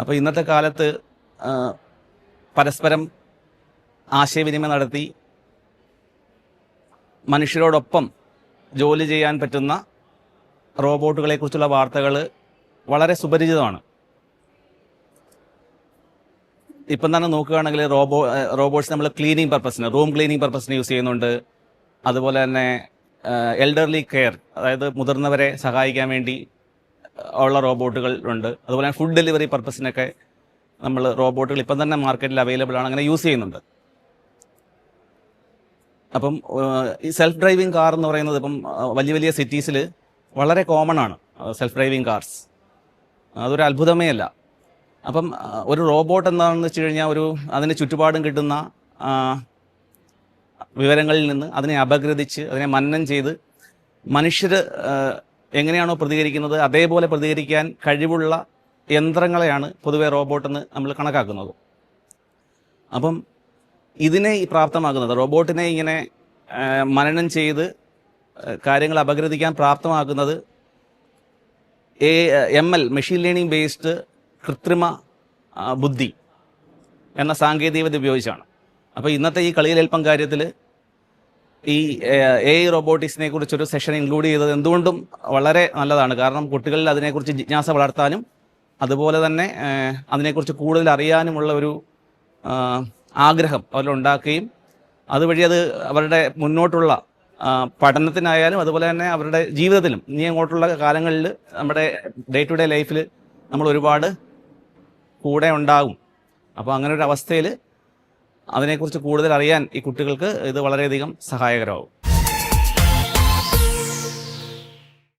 അപ്പോൾ ഇന്നത്തെ കാലത്ത് പരസ്പരം ആശയവിനിമയം നടത്തി മനുഷ്യരോടൊപ്പം ജോലി ചെയ്യാൻ പറ്റുന്ന റോബോട്ടുകളെക്കുറിച്ചുള്ള വാർത്തകൾ വളരെ സുപരിചിതമാണ്. ഇപ്പം തന്നെ നോക്കുകയാണെങ്കിൽ റോബോ റോബോട്ട്സ് നമ്മൾ ക്ലീനിങ് പർപ്പസിന് റൂം ക്ലീനിങ് പർപ്പസിന് യൂസ് ചെയ്യുന്നുണ്ട്. അതുപോലെ തന്നെ എൽഡർലി കെയർ അതായത് മുതിർന്നവരെ സഹായിക്കാൻ വേണ്ടി ഉള്ള റോബോട്ടുകൾ ഉണ്ട്. അതുപോലെ ഫുഡ് ഡെലിവറി പർപ്പസിനൊക്കെ നമ്മൾ റോബോട്ടുകൾ ഇപ്പം തന്നെ മാർക്കറ്റിൽ അവൈലബിൾ ആണ് അങ്ങനെ യൂസ് ചെയ്യുന്നുണ്ട്. അപ്പം ഈ സെൽഫ് ഡ്രൈവിംഗ് കാർ എന്ന് പറയുന്നത് ഇപ്പം വലിയ വലിയ സിറ്റീസിൽ വളരെ കോമൺ ആണ് സെൽഫ് ഡ്രൈവിംഗ് കാർസ് അതൊരു അത്ഭുതമേ അല്ല. അപ്പം ഒരു റോബോട്ട് എന്താണെന്ന് വെച്ച് കഴിഞ്ഞാൽ ഒരു അതിന് ചുറ്റുപാടും കിട്ടുന്ന വിവരങ്ങളിൽ നിന്ന് അതിനെ അപഗ്രഥിച്ച് അതിനെ മന്നം ചെയ്ത് മനുഷ്യർ എങ്ങനെയാണോ പ്രതികരിക്കുന്നത് അതേപോലെ പ്രതികരിക്കാൻ കഴിവുള്ള യന്ത്രങ്ങളെയാണ് പൊതുവെ റോബോട്ടെന്ന് നമ്മൾ കണക്കാക്കുന്നത്. അപ്പം ഇതിനെ പ്രാപ്തമാക്കുന്നത് റോബോട്ടിനെ ഇങ്ങനെ മനനം ചെയ്ത് കാര്യങ്ങൾ അപഗ്രഥിക്കാൻ പ്രാപ്തമാക്കുന്നത് A M L machine learning based കൃത്രിമ ബുദ്ധി എന്ന സാങ്കേതികവിദ്യ ഉപയോഗിച്ചാണ്. അപ്പോൾ ഇന്നത്തെ ഈ കളിയിലേൽപ്പം കാര്യത്തിൽ ഈ എ റോബോട്ടിക്സിനെ കുറിച്ചൊരു സെഷൻ ഇൻക്ലൂഡ് ചെയ്തത് എന്തുകൊണ്ടും വളരെ നല്ലതാണ്. കാരണം കുട്ടികളിൽ അതിനെക്കുറിച്ച് ജിജ്ഞാസ വളർത്താനും അതുപോലെ തന്നെ അതിനെക്കുറിച്ച് കൂടുതൽ അറിയാനുമുള്ള ഒരു ആഗ്രഹം അവരിലുണ്ടാക്കുകയും അതുവഴി അത് അവരുടെ മുന്നോട്ടുള്ള പഠനത്തിനായാലും അതുപോലെ തന്നെ അവരുടെ ജീവിതത്തിലും ഇനി അങ്ങോട്ടുള്ള കാലങ്ങളിൽ നമ്മുടെ ഡേ ടു ഡേ ലൈഫിൽ നമ്മൾ ഒരുപാട് കൂടെ ഉണ്ടാകും. അപ്പോൾ അങ്ങനെ ഒരു അവസ്ഥയിൽ അതിനെക്കുറിച്ച് കൂടുതൽ അറിയാൻ ഈ കുട്ടികൾക്ക് ഇത് വളരെയധികം സഹായകരമാവും